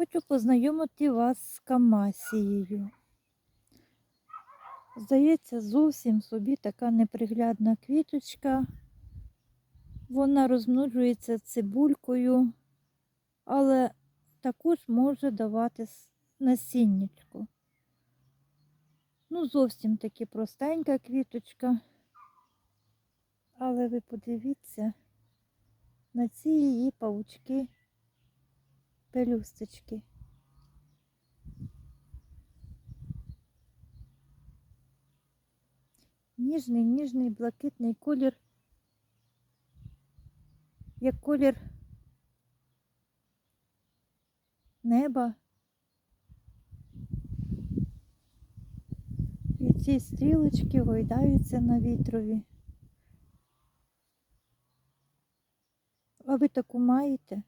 Хочу познайомити вас з камасією. Здається, зовсім собі така неприглядна квіточка. Вона розмножується цибулькою, але також може давати насіннячко. Ну, зовсім таки простенька квіточка. Але ви подивіться на ці її павучки, пелюсточки. Ніжний, ніжний блакитний колір, як колір неба. І ці стрілочки гойдаються на вітрові. А ви таку маєте?